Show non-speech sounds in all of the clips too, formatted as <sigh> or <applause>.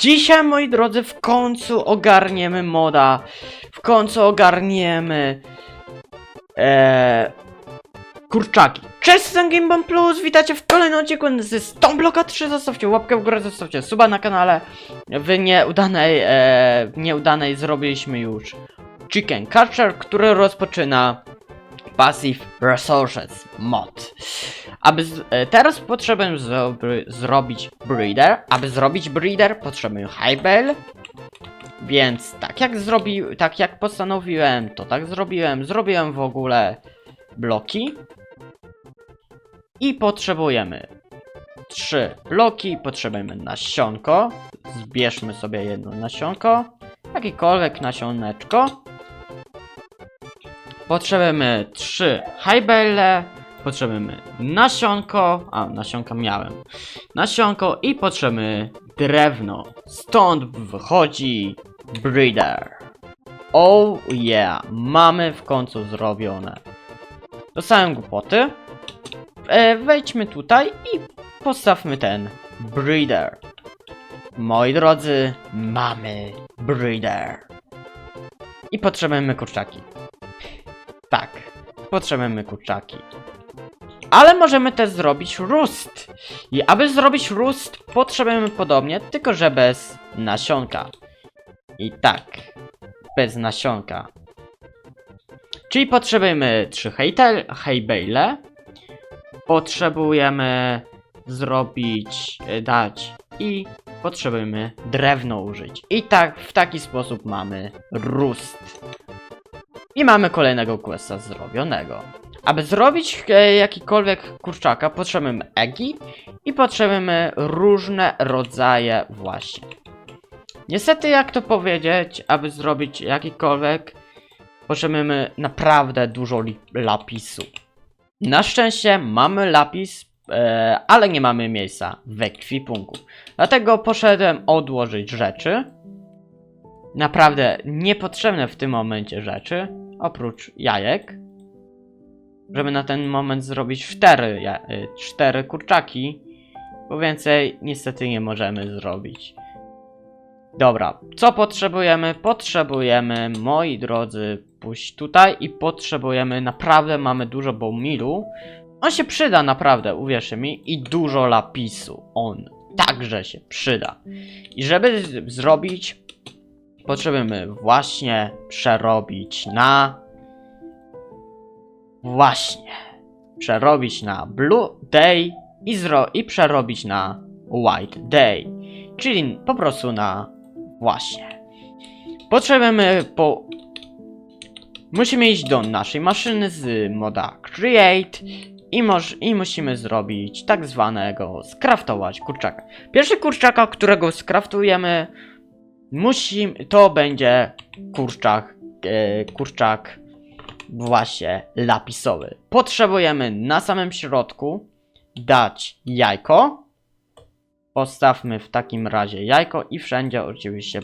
Dzisiaj, moi drodzy, w końcu ogarniemy moda. W końcu ogarniemy. Eee, kurczaki. Cześć, jestem Gimbom Plus. Witajcie w kolejnym odcinku z Stonebloka 3. Zostawcie łapkę w górę, zostawcie suba na kanale. W nieudanej, e, w nieudanej zrobiliśmy już Chicken Catcher, który rozpoczyna Passive Resources mod. Aby z, e, teraz potrzebujemy zrobi, zrobić breeder. Aby zrobić breeder potrzebujemy high bale. Więc tak jak zrobił, tak jak postanowiłem, to tak zrobiłem. Zrobiłem w ogóle bloki. I potrzebujemy trzy bloki, potrzebujemy nasionko. Zbierzmy sobie jedno nasionko. Jakiekolwiek nasioneczko. Potrzebujemy trzy high bale. Potrzebujemy nasionko, a nasionka miałem. Nasionko i potrzebujemy drewno. Stąd wychodzi breeder. Oh yeah, mamy w końcu zrobione. Dostałem głupoty. E, wejdźmy tutaj i postawmy ten breeder. Moi drodzy, mamy breeder. I potrzebujemy kurczaki. Tak, potrzebujemy kurczaki. Ale możemy też zrobić roost. I aby zrobić roost, potrzebujemy podobnie, tylko że bez nasionka. I tak, bez nasionka. Czyli potrzebujemy 3 haybale. Potrzebujemy zrobić, e, dać i potrzebujemy drewno użyć. I tak, w taki sposób mamy roost. I mamy kolejnego questa zrobionego. Aby zrobić e, jakikolwiek kurczaka, potrzebujemy egi i potrzebujemy różne rodzaje właśnie. Niestety, jak to powiedzieć, aby zrobić jakikolwiek, potrzebujemy naprawdę dużo lapisu. Na szczęście mamy lapis, e, ale nie mamy miejsca w ekwipunku. Dlatego poszedłem odłożyć rzeczy. Naprawdę niepotrzebne w tym momencie rzeczy, oprócz jajek żeby na ten moment zrobić cztery, ja- y, cztery kurczaki, bo więcej niestety nie możemy zrobić. Dobra, co potrzebujemy? Potrzebujemy, moi drodzy, pójść tutaj i potrzebujemy, naprawdę mamy dużo bomilu. On się przyda naprawdę, uwierzcie mi, i dużo lapisu. On także się przyda. I żeby zrobić, potrzebujemy właśnie przerobić na Właśnie. Przerobić na Blue Day i, zro i przerobić na White Day. Czyli po prostu na właśnie. Potrzebujemy po... Musimy iść do naszej maszyny z moda Create i, moż i musimy zrobić tak zwanego skraftować kurczaka. Pierwszy kurczaka, którego skraftujemy, musi, to będzie kurczak, e, kurczak właśnie lapisowy. Potrzebujemy na samym środku dać jajko. Postawmy w takim razie jajko i wszędzie oczywiście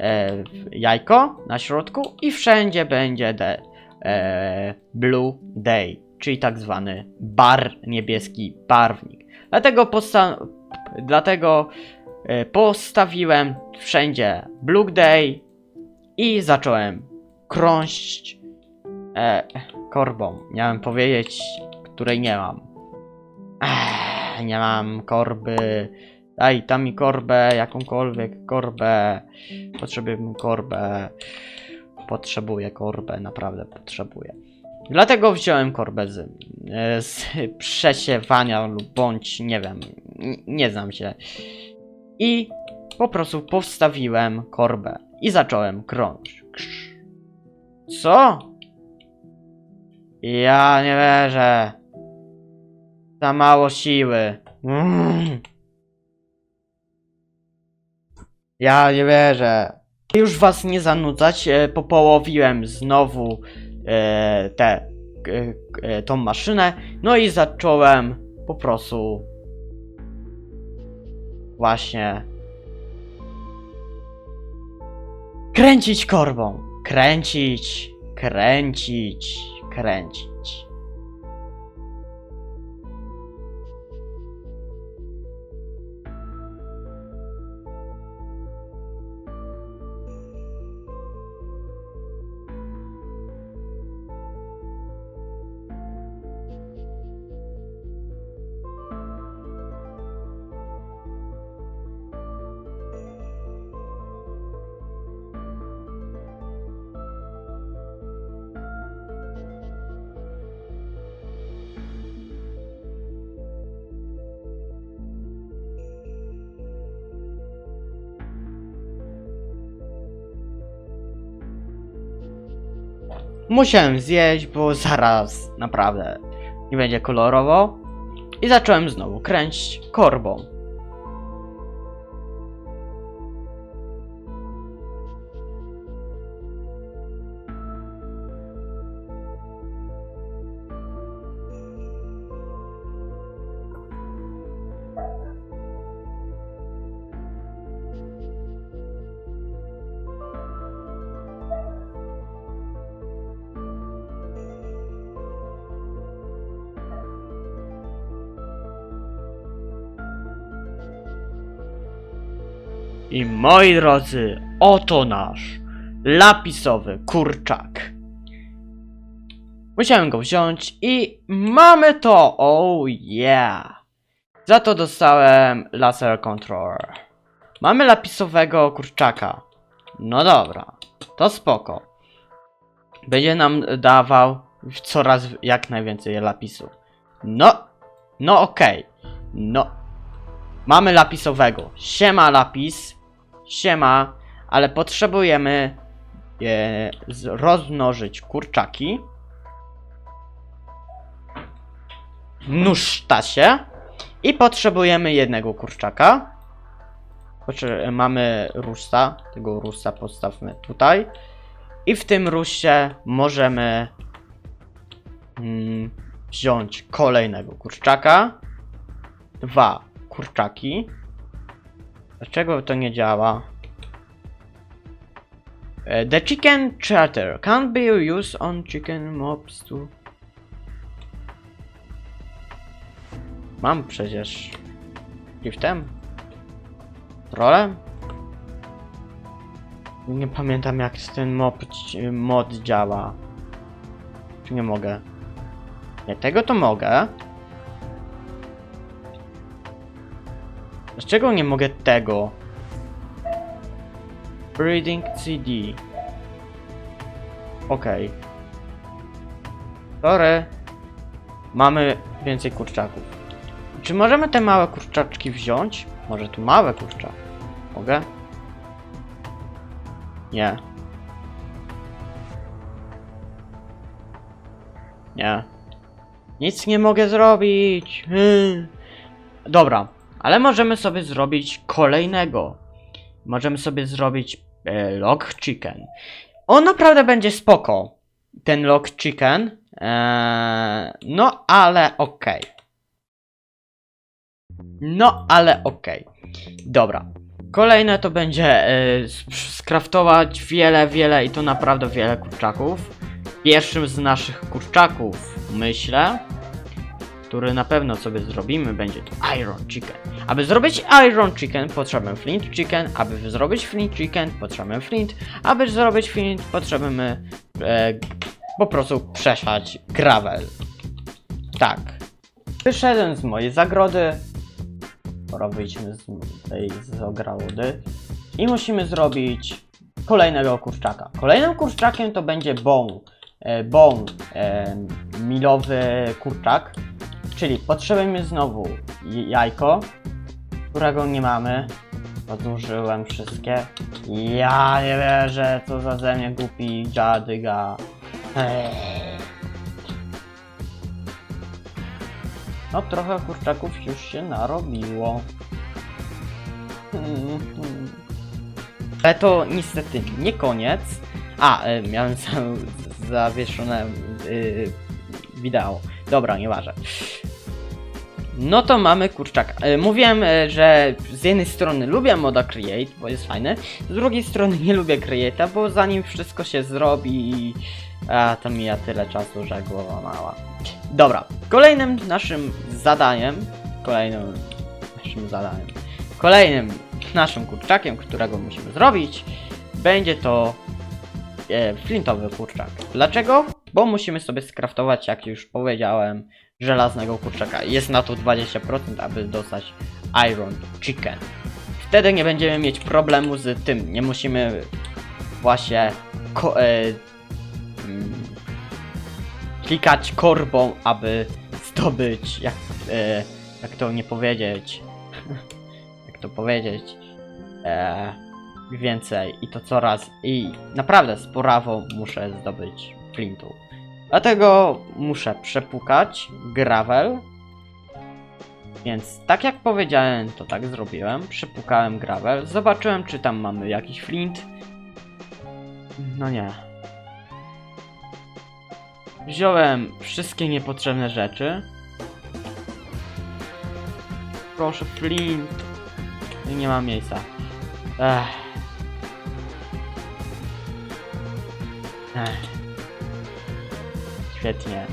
e, jajko na środku i wszędzie będzie de, e, blue day, czyli tak zwany bar niebieski barwnik. Dlatego dlatego postawiłem wszędzie blue day i zacząłem krążyć E, korbą. Miałem powiedzieć, której nie mam. Ech, nie mam korby. Daj tam mi korbę, jakąkolwiek korbę. Potrzebuję korbę. Potrzebuję korbę, naprawdę potrzebuję. Dlatego wziąłem korbę z, e, z przesiewania lub bądź, nie wiem, nie znam się. I po prostu postawiłem korbę i zacząłem krążyć. Co? Ja nie wierzę. Za mało siły. Mm. Ja nie wierzę. Już was nie zanudzać, e, popołowiłem znowu e, e, e, tą maszynę, no i zacząłem po prostu właśnie kręcić korbą. Kręcić, kręcić, kręcić. Musiałem zjeść, bo zaraz naprawdę nie będzie kolorowo. I zacząłem znowu kręcić korbą. I moi drodzy, oto nasz lapisowy kurczak. Musiałem go wziąć i mamy to! Oh yeah! Za to dostałem laser controller. Mamy lapisowego kurczaka. No dobra, to spoko. Będzie nam dawał coraz jak najwięcej lapisu. No, no okej. No, Mamy lapisowego. Siema lapis. Siema, ale potrzebujemy e, rozmnożyć kurczaki. Nóż tasie. I potrzebujemy jednego kurczaka. Mamy rusta. Tego rusta postawmy tutaj. I w tym ruście możemy mm, wziąć kolejnego kurczaka. Dwa kurczaki. Dlaczego to nie działa? E, The chicken charter can't be used on chicken mobs to... Mam przecież... Giftem? Rolem? Nie pamiętam jak ten mob, mod działa. Czy nie mogę? Nie, tego to mogę. Dlaczego nie mogę tego? Breeding CD. Okej. Sorry. Mamy więcej kurczaków. Czy możemy te małe kurczaczki wziąć? Może tu małe kurczaki? Mogę? Nie. Nie. Nic nie mogę zrobić. Hmm. Dobra, ale możemy sobie zrobić kolejnego. Możemy sobie zrobić e, log chicken. On naprawdę będzie spoko. Ten log chicken. Eee, no ale okej. No ale okej. Dobra. Kolejne to będzie e, skraftować wiele, wiele i to naprawdę wiele kurczaków. Pierwszym z naszych kurczaków, myślę, który na pewno sobie zrobimy, będzie to Iron Chicken. Aby zrobić Iron Chicken, potrzebujemy Flint Chicken. Aby zrobić Flint Chicken, potrzebujemy Flint. Aby zrobić Flint, potrzebujemy e, po prostu przesiać gravel. Tak. Wyszedłem z mojej zagrody. Pora wyjdźmy z tej z ogrody. I musimy zrobić kolejnego kurczaka. Kolejnym kurczakiem to będzie bone. E, bone e, milowy kurczak. Czyli potrzebujemy znowu jajko, którego nie mamy. Odłożyłem wszystkie. Ja nie wierzę, co za ze mnie głupi dziadyga. No trochę kurczaków już się narobiło. Ale to niestety nie koniec. A, e, miałem <laughs> za, zawieszone y, wideo. Dobra, nieważne. No to mamy kurczaka. E, Mówiłem, e, że z jednej strony lubię moda Create, bo jest fajny, z drugiej strony nie lubię Create'a, bo zanim wszystko się zrobi, a to mija tyle czasu, że głowa mała. Dobra, kolejnym naszym zadaniem, kolejnym naszym zadaniem, kolejnym naszym kurczakiem, którego musimy zrobić, będzie to e, flintowy kurczak. Dlaczego? Bo musimy sobie skraftować, jak już powiedziałem, żelaznego kurczaka. Jest na to 20%, aby dostać Iron Chicken. Wtedy nie będziemy mieć problemu z tym. Nie musimy właśnie ko- e, mm, klikać korbą, aby zdobyć, jak, e, jak to nie powiedzieć, <laughs> jak to powiedzieć, e, więcej i to coraz i naprawdę z porawą muszę zdobyć flintu. Dlatego muszę przepukać gravel. Więc tak jak powiedziałem, to tak zrobiłem. Przepukałem gravel. Zobaczyłem, czy tam mamy jakiś flint. No nie. Wziąłem wszystkie niepotrzebne rzeczy. Proszę, flint. Nie ma miejsca. Ech. Ech. Świetnie.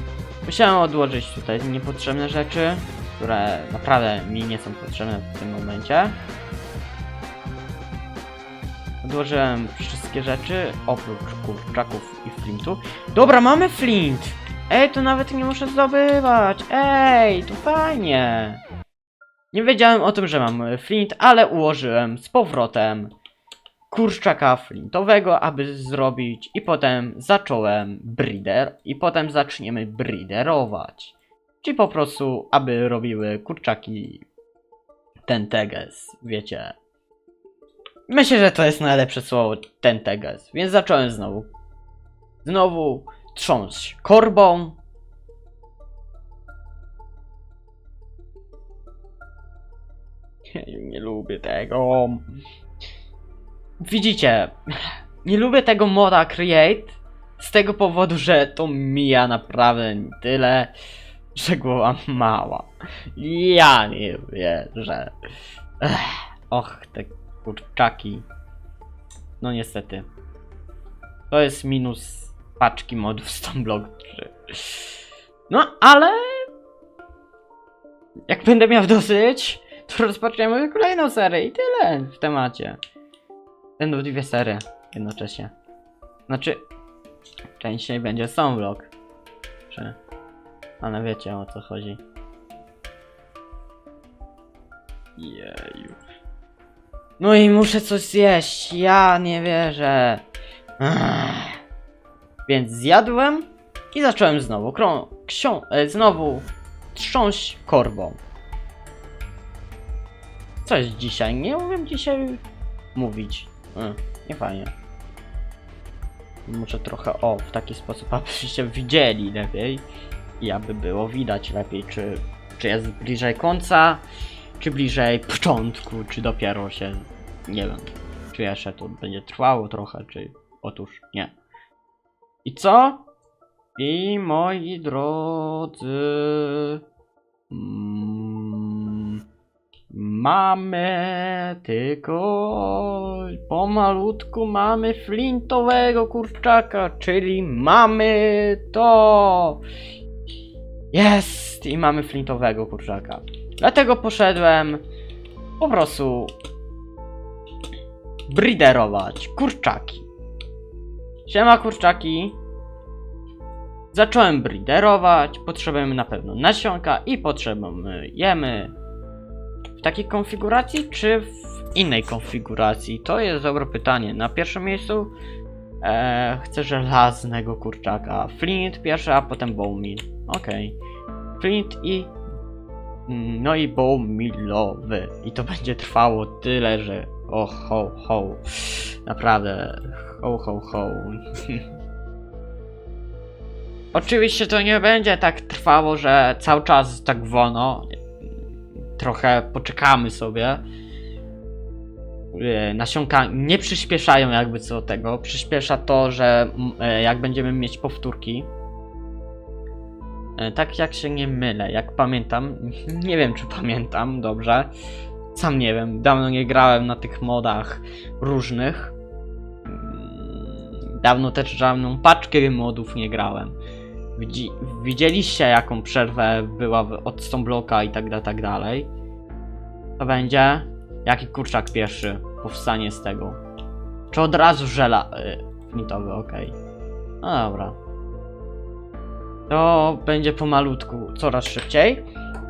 Musiałem odłożyć tutaj niepotrzebne rzeczy, które naprawdę mi nie są potrzebne w tym momencie. Odłożyłem wszystkie rzeczy, oprócz kurczaków i flintu. Dobra, mamy flint! Ej, to nawet nie muszę zdobywać! Ej, to fajnie! Nie wiedziałem o tym, że mam flint, ale ułożyłem z powrotem kurczaka flintowego, aby zrobić i potem zacząłem breeder i potem zaczniemy breederować. Czyli po prostu, aby robiły kurczaki ten teges, wiecie. Myślę, że to jest najlepsze słowo ten teges, więc zacząłem znowu. Znowu trząść korbą. Ja nie lubię tego. Widzicie, nie lubię tego moda Create z tego powodu, że to mija naprawdę tyle, że głowa mała. Ja nie wierzę. Ech, och, te kurczaki. No niestety. To jest minus paczki modów Stoneblock 3. No, ale... Jak będę miał dosyć, to rozpoczniemy kolejną serię i tyle w temacie. Będą dwie serie jednocześnie. Znaczy, częściej będzie Stoneblock. Czy... Ale wiecie o co chodzi. Jeju. No i muszę coś zjeść. Ja nie wierzę. Ech. Więc zjadłem i zacząłem znowu krą... Ksią... E, znowu trząść korbą. Coś dzisiaj. Nie umiem dzisiaj mówić. E, nie fajnie. Muszę trochę o w taki sposób, <laughs> abyście widzieli lepiej i aby było widać lepiej, czy, czy jest bliżej końca, czy bliżej początku, czy dopiero się, nie wiem, czy jeszcze to będzie trwało trochę, czy otóż nie. I co? I moi drodzy, mm, mamy tylko pomalutku mamy flintowego kurczaka, czyli mamy to. Jest! I mamy flintowego kurczaka. Dlatego poszedłem po prostu breederować kurczaki. Siema kurczaki. Zacząłem breederować, potrzebujemy na pewno nasionka i potrzebujemy takiej konfiguracji czy w innej konfiguracji? To jest dobre pytanie. Na pierwszym miejscu e, chcę żelaznego kurczaka. Flint pierwszy, a potem bone meal. Okej. Flint i mm, no i bone mealowy. I to <laughs> będzie trwało tyle, że o ho ho. Naprawdę ho ho ho. <laughs> Oczywiście to nie będzie tak trwało, że cały czas tak wolno. Trochę poczekamy sobie. E, Nasionka nie przyspieszają jakby co tego. Przyspiesza to, że e, jak będziemy mieć powtórki. E, Tak jak się nie mylę, jak pamiętam. <laughs> Nie wiem czy pamiętam dobrze. Sam nie wiem, dawno nie grałem na tych modach różnych. Mm, Dawno też żadną paczkę modów nie grałem. Widzi, widzieliście jaką przerwę była od Stonebloka i tak, da- tak dalej. To będzie jaki kurczak pierwszy powstanie z tego. Czy od razu żela y, flintowy, okej. No dobra. To będzie pomalutku, coraz szybciej.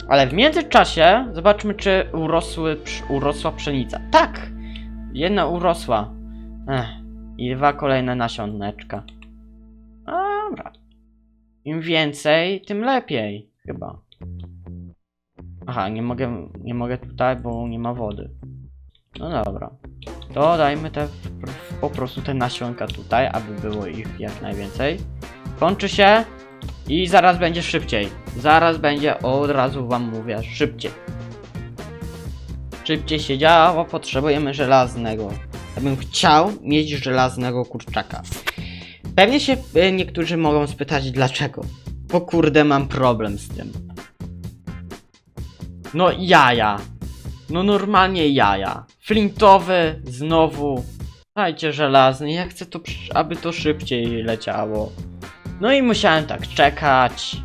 Ale w międzyczasie zobaczmy, czy urosły, urosła pszenica. Tak! Jedna urosła. Ech. I dwa kolejne nasioneczka. Dobra. Im więcej, tym lepiej. Chyba. Aha, nie mogę, nie mogę tutaj, bo nie ma wody. No dobra. To dajmy te, po prostu te nasionka tutaj, aby było ich jak najwięcej. Kończy się i zaraz będzie szybciej. Zaraz będzie, od razu wam mówię, szybciej. Szybciej się działo, potrzebujemy żelaznego. Ja bym chciał mieć żelaznego kurczaka. Pewnie się y, niektórzy mogą spytać dlaczego. Bo kurde mam problem z tym. No jaja. No normalnie jaja. Flintowy znowu. Dajcie żelazny. Ja chcę to, aby to szybciej leciało. No i musiałem tak czekać,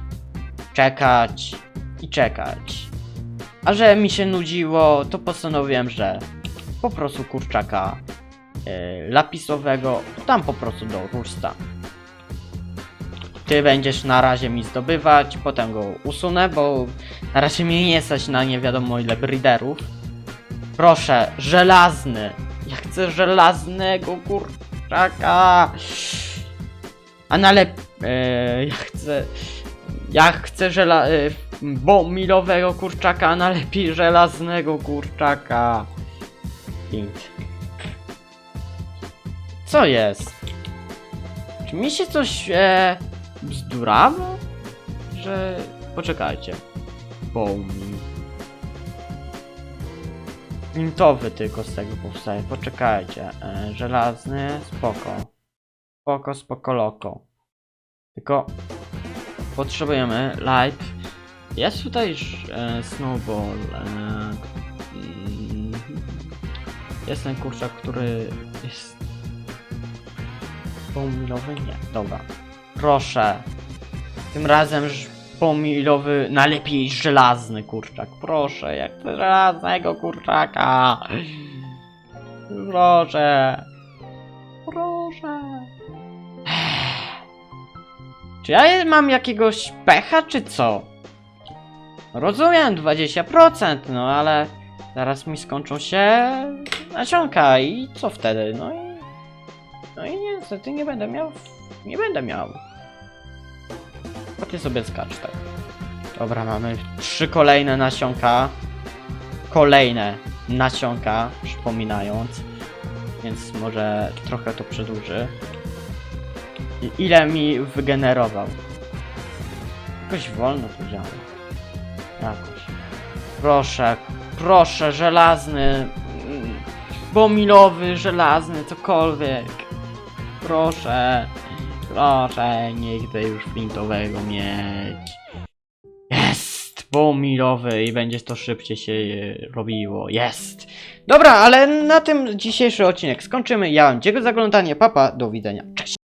czekać i czekać. A że mi się nudziło, to postanowiłem, że po prostu kurczaka e, lapisowego tam po prostu do rusta. Ty będziesz na razie mi zdobywać, potem go usunę, bo na razie mnie nie stać na nie wiadomo ile breederów. Proszę, żelazny. Ja chcę żelaznego kurczaka. A nalep... E, ja chcę... Ja chcę żela... E, bo milowego kurczaka, a najlepiej żelaznego kurczaka. Int. Co jest? Czy mi się coś e, bzdurało? Że... Poczekajcie. Bowmi. Mintowy tylko z tego powstaje. Poczekajcie. E, żelazny, spoko. Spoko, spoko, loko. Tylko potrzebujemy light. Jest tutaj e, snowball. E, mm, jest ten kurczak, który jest pomilowy? Nie, dobra. Proszę. Tym razem pomilowy, najlepiej żelazny kurczak. Proszę, jak chcę żelaznego kurczaka. Proszę. Proszę. Czy ja mam jakiegoś pecha, czy co? Rozumiem, 20%, no ale zaraz mi skończą się nasionka i co wtedy? No i... No i niestety nie będę miał... Nie będę miał. Chodźcie sobie skacz, tak. Dobra, mamy trzy kolejne nasionka. Kolejne nasionka, przypominając. Więc może trochę to przedłuży. I ile mi wygenerował? Jakoś wolno to działa. Jakoś. Proszę, proszę, żelazny. mm, Bomilowy, żelazny, cokolwiek. Proszę, proszę, nie chcę już flintowego mieć. Jest! Bomilowy i będzie to szybciej się e, robiło. Jest! Dobra, ale na tym dzisiejszy odcinek skończymy. Ja wam dziękuję za oglądanie. Papa, do widzenia. Cześć!